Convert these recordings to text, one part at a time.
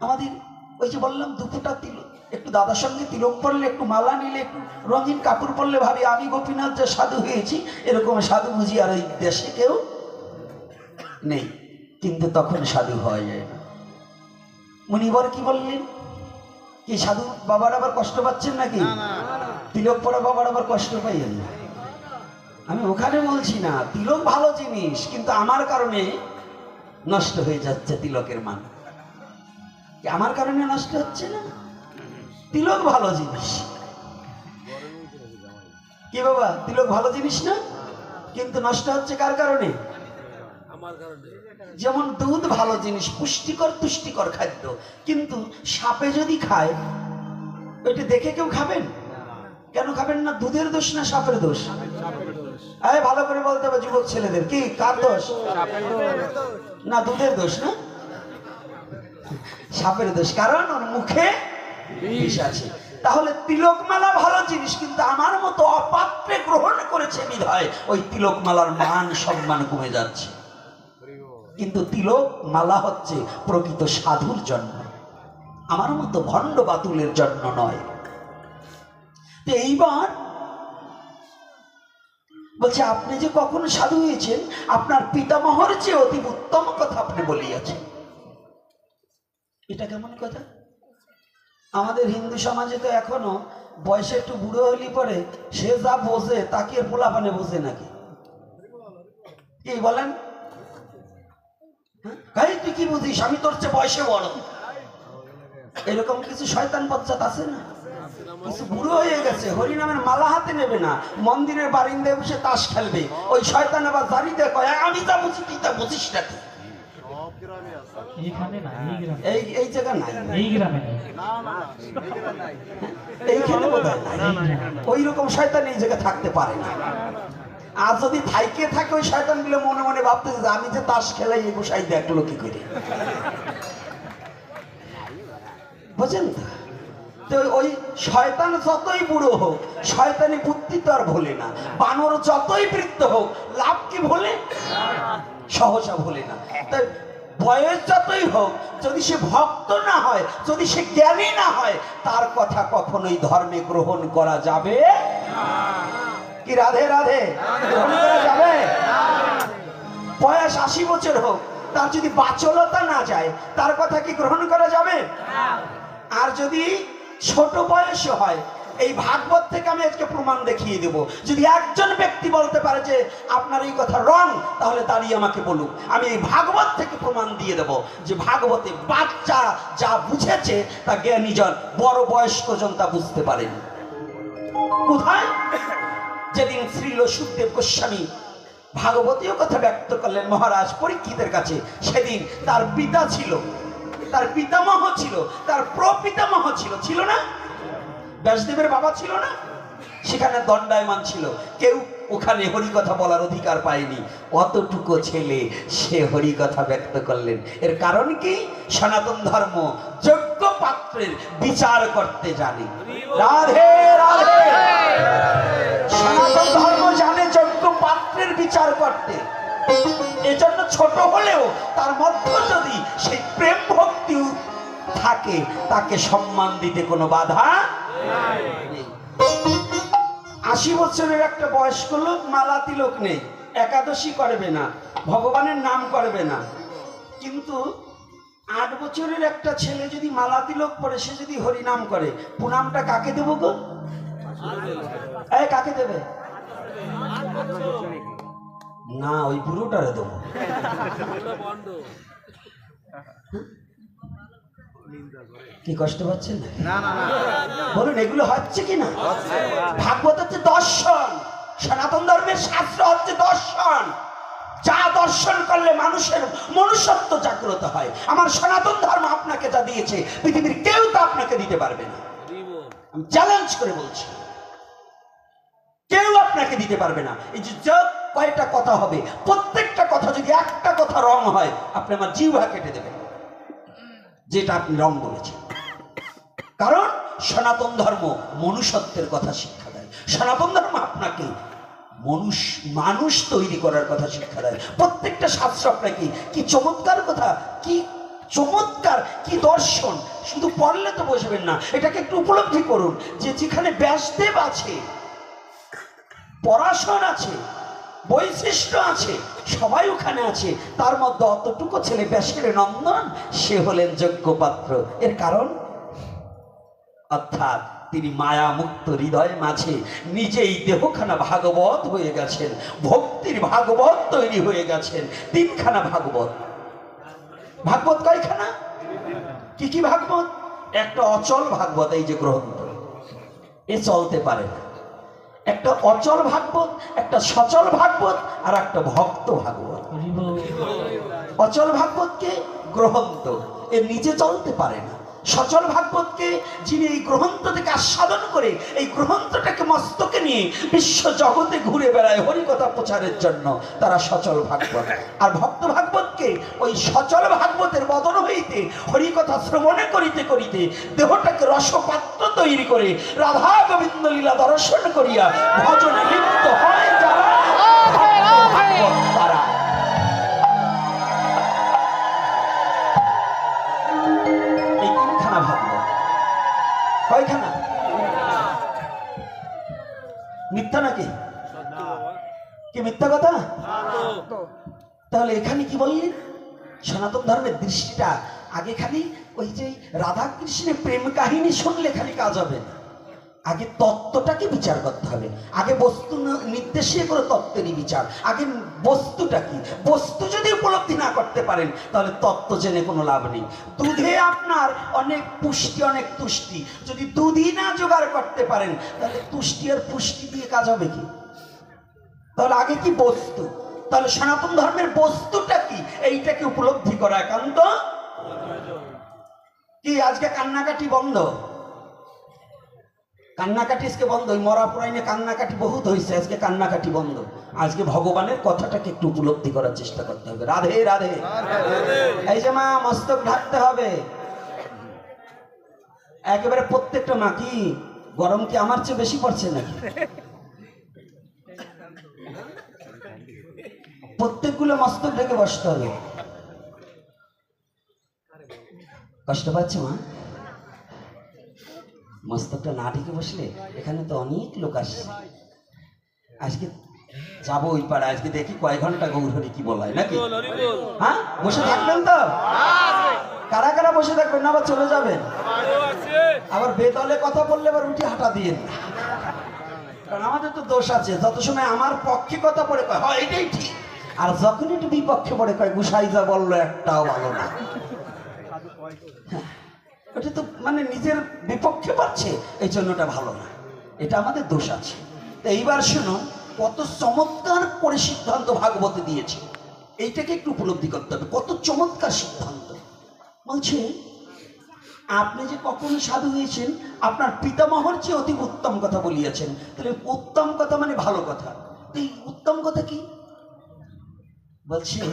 আমাদের ওই যে বললাম দুপুটা তিলক। একটু দাদার সঙ্গে তিলক পড়লে একটু মালা নিলে একটু রঙিন কাপড় পরলে ভাবি আমি গোপীনাথ যে সাধু হয়েছি এরকম সাধু বুঝি আর ওই দেশে কেউ নেই। কিন্তু তখন সাধু হওয়া যায় না। মুনিবর কি বললেন? কি সাধু বাবার আবার কষ্ট পাচ্ছেন নাকি? তিলক পড়া বাবার আবার কষ্ট পাইয়েন? না আমি ওখানে বলছি না তিলক ভালো জিনিস কিন্তু আমার কারণে নষ্ট হয়ে যাচ্ছে তিলকের মান। কি আমার কারণে নষ্ট হচ্ছে না? তিলক ভালো জিনিস। কি বাবা, তিলক ভালো জিনিস না? কিন্তু নষ্ট হচ্ছে কার কারণে? যেমন দুধ ভালো জিনিস, পুষ্টিকর, তুষ্টিকর খাদ্য। কিন্তু সাপে যদি খায়, ওইটা দেখে কেউ খাবেন? কেন খাবেন না? দুধের দোষ না সাপের দোষ? আরে ভালো করে বলতে হবে যুবক ছেলেদের। কি, কার দোষ? না, দুধের দোষ না? সাপের দোষ, কারণ ওর মুখে বিষ আছে। তাহলে তিলকমালা ভালো জিনিস, কিন্তু আমার মতো অপাত্রে গ্রহণ করেছে বিধায়, ওই তিলকমালার মান সম্মান কমে যাচ্ছে। কিন্তু তিলক মালা হচ্ছে প্রকৃত সাধুর জন্য আমার মতো ভণ্ড বাতুলের জন্য নয়। তো এইবার বলছে, আপনি যে কখন সাধু হয়েছেন, আপনার পিতামহর চেয়ে অতি উত্তম কথা আপনি বলিয়াছেন। এটা কেমন কথা? আমাদের হিন্দু সমাজে তো এখনও বয়সে একটু বুড়ো হলি পরে সে যা বোঝে তাকে পোলা পোলাপানে বোঝে নাকি? কি বলেন? হ্যাঁ? তুই কি বুঝিস? আমি তোর চেয়ে বয়সে বড়। এরকম কিছু শয়তান বচ্চাত আছে না? কিছু বুড়ো হয়ে গেছে, হরিনামের মালা হাতে নেবে না, মন্দিরের বারিন্দায় বসে তাস খেলবে। ওই শয়তান আবার দাঁড়িয়ে কয় আমি যা বুঝি, তুই তা বুঝিস না তুই।" না এই গ্রামে। এই এই জায়গা নাই। এই গ্রামে নেই। এইখানে বোধহয় ওই রকম শয়তান এই জায়গায় থাকতে পারে না। আর যদি থাইকে থাকে ওই শয়তানগুলো মনে মনে ভাবতেছে আমি যে তাস খেলাই এই গোসাই দেখল কি করে। বুঝেন তো? তো ওই শয়তান যতই বুড়ো হোক শয়তানি বুদ্ধি তো আর ভোলে না। বানর যতই বৃদ্ধ হোক লাভ কি ভোলে? সহসা ভোলে না। তাই বয়স যতই হোক, যদি সে ভক্ত না হয়, যদি সে জ্ঞানী না হয়, তার কথা কখনোই ধর্মে গ্রহণ করা যাবে কি রাধে রাধে? যাবে? বয়স আশি বছর হোক, তার যদি বাচলতা না যায়, তার কথা কি গ্রহণ করা যাবে? আর যদি ছোট বয়স হয় এই ভাগবত থেকে আমি আজকে প্রমাণ দেখিয়ে দেব। যদি একজন ব্যক্তি বলতে পারে যে, আপনার এই কথা রং, তাহলে দাঁড়িয়ে আমাকে বলুক। আমি এই ভাগবত থেকে প্রমাণ দিয়ে দেব যে ভাগবতে বাচ্চা যা বুঝেছে, তা জ্ঞানীজন বড় বয়স্ক জন তা বুঝতে পারেন। কোথায়? যেদিন শ্রীল সুখদেব গোস্বামী ভাগবতীয় কথা ব্যক্ত করলেন মহারাজ পরীক্ষিতের কাছে, সেদিন তার পিতা ছিল, তার পিতামহ ছিল, তার প্রপিতামহ ছিল ছিল না? ব্যাসদেবের বাবা ছিল না? সেখানে দণ্ডায়মান ছিল। কেউ ওখানে হরিকথা বলার অধিকার পায়নি। অতটুকু ছেলে, সে হরিকথা ব্যক্ত করলেন। এর কারণ কি? সনাতন ধর্ম যোগ্য পাত্রের বিচার করতে জানে। রাধে রাধে! সনাতন ধর্ম জানে যোগ্য পাত্রের বিচার করতে। এজন্য ছোট হলেও তার মধ্যে যদি সেই প্রেম ভক্তি থাকে, তাকে সম্মান দিতে কোনো বাধা আশি বছরের একটা বয়স্ক লোক মালা তিলক নেই, একাদশী করবে না, ভগবানের নাম করবে না। কিন্তু আট বছরের একটা ছেলে যদি মালা তিলক পরে সে যদি হরিনাম করে প্রণামটা কাকে দেবো গো? এই, কাকে দেবে? না, ওই বুড়োটারে দেবো। কি কষ্ট পাচ্ছেন? বলুন এগুলো হচ্ছে কি না? ভাগবত হচ্ছে দর্শন। সনাতন ধর্মের শাস্ত্র হচ্ছে দর্শন। যা দর্শন করলে মানুষের মনুষ্যত্ব জাগ্রত হয়। আমার সনাতন ধর্ম আপনাকে যা দিয়েছে পৃথিবীর কেউ তা আপনাকে দিতে পারবে না। আমি চ্যালেঞ্জ করে বলছি। কেউ আপনাকে দিতে পারবে না। এই যে যা কয়টা কথা হবে প্রত্যেকটা কথা যদি একটা কথা রং হয় আপনি আমার জিহ্বা কেটে দেবেন। যেটা আপনি রং বলেছেন। কারণ সনাতন ধর্ম মনুষ্যত্বের কথা শিক্ষা দেয়। সনাতন ধর্ম আপনাকে মানুষ মানুষ তৈরি করার কথা শিক্ষা দেয়। প্রত্যেকটা শাস্ত্র আপনাকে কি চমৎকার কথা? কি চমৎকার? কি দর্শন? শুধু পড়লে তো বসবেন না। এটাকে একটু উপলব্ধি করুন যে যেখানে ব্যাসদেব আছে পড়াশোনা আছে বৈশিষ্ট্য আছে, সবাই ওখানে আছে। তার মধ্যে অতটুকু ছেলে ব্যাসের নন্দন, সে হলেন যোগ্য পাত্র এর কারণ? অর্থাৎ তিনি মায়া মুক্ত হৃদয় মাঝে নিজেই দেহখানা ভাগবত হয়ে গেছেন, ভক্তির ভাগবত তৈরি হয়ে গেছেন, তিনখানা ভাগবত। ভাগবত কয়খানা? কি কি ভাগবত? একটা অচল ভাগবত, এই যে গ্রন্থ। এ চলতে পারে না। একটা অচল ভাগবত একটা সচল ভাগবত আর একটা ভক্ত ভাগবত। অচল ভাগবতকে গ্রহন্ত এ নিজে চলতে পারে না। সচল ভাগবতকে যিনি এই গ্রন্থ থেকে আস্বাদন করে এই গ্রন্থটাকে মস্তকে নিয়ে বিশ্ব জগতে ঘুরে বেড়ায় হরিকথা প্রচারের জন্য তারা সচল ভাগবত। আর ভক্ত ভাগবতকে ওই সচল ভাগবতের বদন হইতে, হরিকথা শ্রবণে করিতে করিতে দেহটাকে রসপাত্র তৈরি করে রাধা গোবিন্দ লীলা দর্শন করিয়া ভজনে লিপ্ত হয়। আগে খালি ওই যে রাধা কৃষ্ণের প্রেম কাহিনী শুনলে খালি কাজ হবে। না আগে তত্ত্বটাকে বিচার করতে হবে। আগে বস্তু নির্দেশে করে তত্ত্বেরই বিচার। আগে বস্তুটা কি? বস্তু যদি উপলব্ধি না করতে পারেন, তাহলে তত্ত্ব জেনে কোনো লাভ নেই। দুধে আপনার অনেক পুষ্টি, অনেক তুষ্টি। যদি দুধই না জোগাড় করতে পারেন, তাহলে তুষ্টি আর পুষ্টি দিয়ে কাজ হবে কি? তাহলে আগে কি বস্তু? তাহলে সনাতন ধর্মের বস্তুটা কি? এইটাকে উপলব্ধি করা একান্ত কি, আজকে কান্নাকাটি বন্ধ? কান্নাকাটি আজকে বন্ধ? ওই মরা পুরাইনে কান্নাকাটি বহুত হয়েছে আজকে কান্নাকাটি বন্ধ। আজকে ভগবানের কথাটাকে একটু উপলব্ধি করার চেষ্টা করতে হবে। রাধে রাধে। এই যে মা, মস্তক ঢাকতে হবে। একেবারে প্রত্যেকটা মা, কি, গরম কি আমার চেয়ে বেশি পড়ছে নাকি? প্রত্যেকগুলো মস্তক ঢেকে বসতে হবে। কষ্ট পাচ্ছে মা? মস্তকটা না ঢেকে বসলে এখানে তো অনেক লোক আসছে আজকে যাব ওই পাড়ে আজকে দেখি কয় ঘণ্টা গৌরহরি কি বলায় নাকি? হ্যাঁ? বসে থাকবেন তো? কারা কারা বসে থাকবেন না আবার চলে যাবেন? আবার বেদলে কথা বললে আবার উঠে হাঁটা দিয়ে। কারণ আমাদের তো দোষ আছে যত সময় আমার পক্ষে কথা পড়ে কয় হয় এটাই ঠিক। আর যখন একটু বিপক্ষে পড়ে কয় গুসাই যা বলল একটাও ভালো না। ওটা তো মানে নিজের বিপক্ষে পাচ্ছে, এই জন্য ওটা ভালো না। এটা আমাদের দোষ আছে। তো এইবার শুনুন কত চমৎকার করে সিদ্ধান্ত ভাগবতে দিয়েছে। এইটাকে একটু উপলব্ধি করতে হবে। কত চমৎকার সিদ্ধান্ত। বলছে, আপনি যে কখন সাধু হয়েছেন, আপনার পিতামহর চেয়ে অতি উত্তম কথা বলিয়াছেন। তাহলে উত্তম কথা মানে ভালো কথা। এই উত্তম কথা কি? বলছেন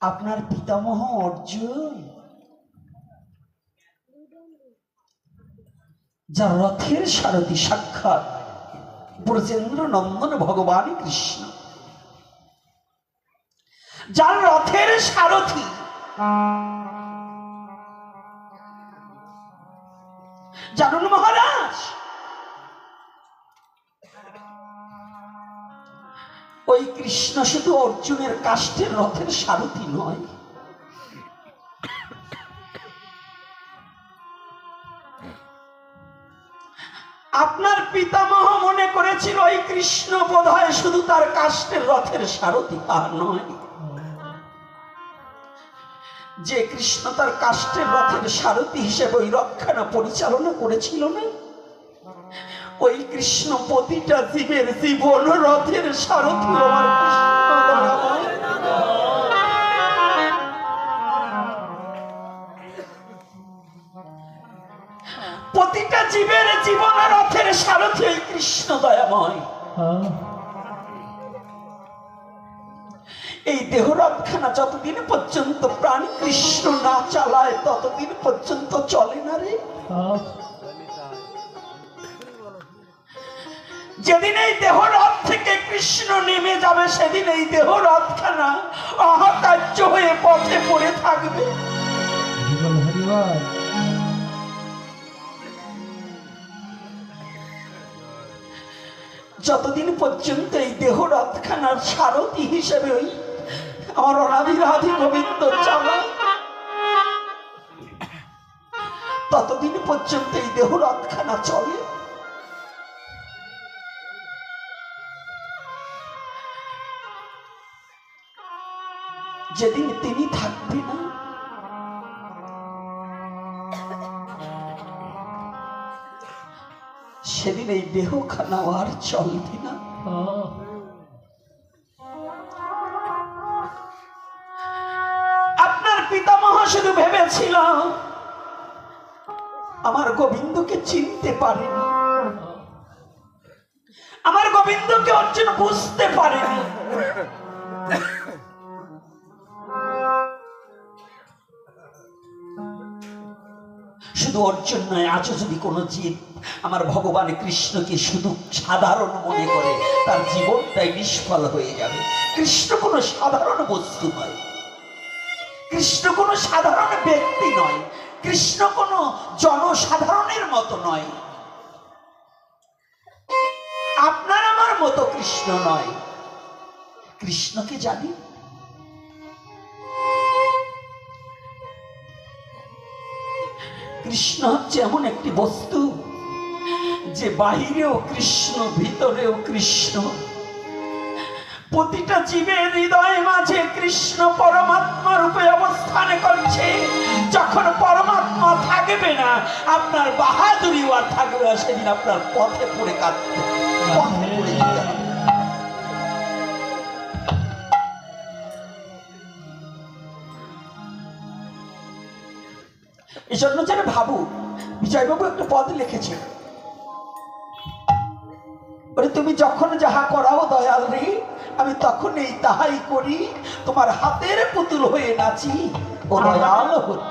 আপনার পিতামহ অর্জুন। যার রথের সারথী সাক্ষাৎ। ব্রজেন্দ্র নন্দন ভগবান কৃষ্ণ। যার রথের সারথী। জানুন মহারাজ। ওই কৃষ্ণ শুধু অর্জুনের কাষ্টের রথের সারথী নয়। কৃষ্ণ বোধ হয় শুধু তার কাষ্টের রথের সারথী তা নয়। যে কৃষ্ণ তার কাষ্টের রথের সারথী হিসেবে ওই রক্ষানা পরিচালনা করেছিল না? ওই কৃষ্ণ প্রতিটা জীবের জীবন রথের সারথী প্রতিটা জীবের জীবন রথের সারথী ওই কৃষ্ণ দয়াময় এই দেহ দেহরথখানা যতদিন পর্যন্ত প্রাণ কৃষ্ণ না চালায়, ততদিন পর্যন্ত চলে না রে। যেদিন এই দেহ রথ থেকে কৃষ্ণ নেমে যাবে, সেদিন এই দেহরথখানা অহকার্য হয়ে পথে পড়ে থাকবে। বল যতদিন পর্যন্ত এই দেহ রথখানার সারথি হিসেবে ওই আমার অনাবিরাধি গোবিন্দ চালা ততদিন পর্যন্ত এই দেহ রথখানা চলে। যেদিন তিনি থাকবে না সেদিন এই দেহখানা আর চলবে না। আপনার পিতামহ শুধু ভেবেছিল, আমার গোবিন্দকে চিনতে পারেনি। আমার গোবিন্দকে অর্জুন বুঝতে পারেনি। শুধু অর্জুন নয় আজও যদি কোনো জীব আমার ভগবান কৃষ্ণকে শুধু সাধারণ মনে করে, তার জীবনটাই নিষ্ফল হয়ে যাবে। কৃষ্ণ কোনো সাধারণ বস্তু নয়। কৃষ্ণ কোনো সাধারণ ব্যক্তি নয়। কৃষ্ণ কোনো জনসাধারণের মতো নয়। আপনার আমার মতো কৃষ্ণ নয়। কৃষ্ণকে জানি কৃষ্ণ হচ্ছে এমন একটি বস্তু, যে বাহিরেও কৃষ্ণ, ভিতরেও কৃষ্ণ। প্রতিটা জীবের হৃদয় মাঝে কৃষ্ণ পরমাত্মা রূপে অবস্থান করছে। যখন পরমাত্মা থাকবে না, আপনার বাহাদুরি আর থাকবে না, সেদিন আপনার পথে পড়ে কাঁদবে। পথে এই জন্য যেন ভাবু বিজয়বাবু একটা পদ লিখেছে তুমি যখন যাহা করাও দয়াল রে, আমি তখন এই তাহাই করি, তোমার হাতের পুতুল হয়ে নাচি, ও দয়াল হরি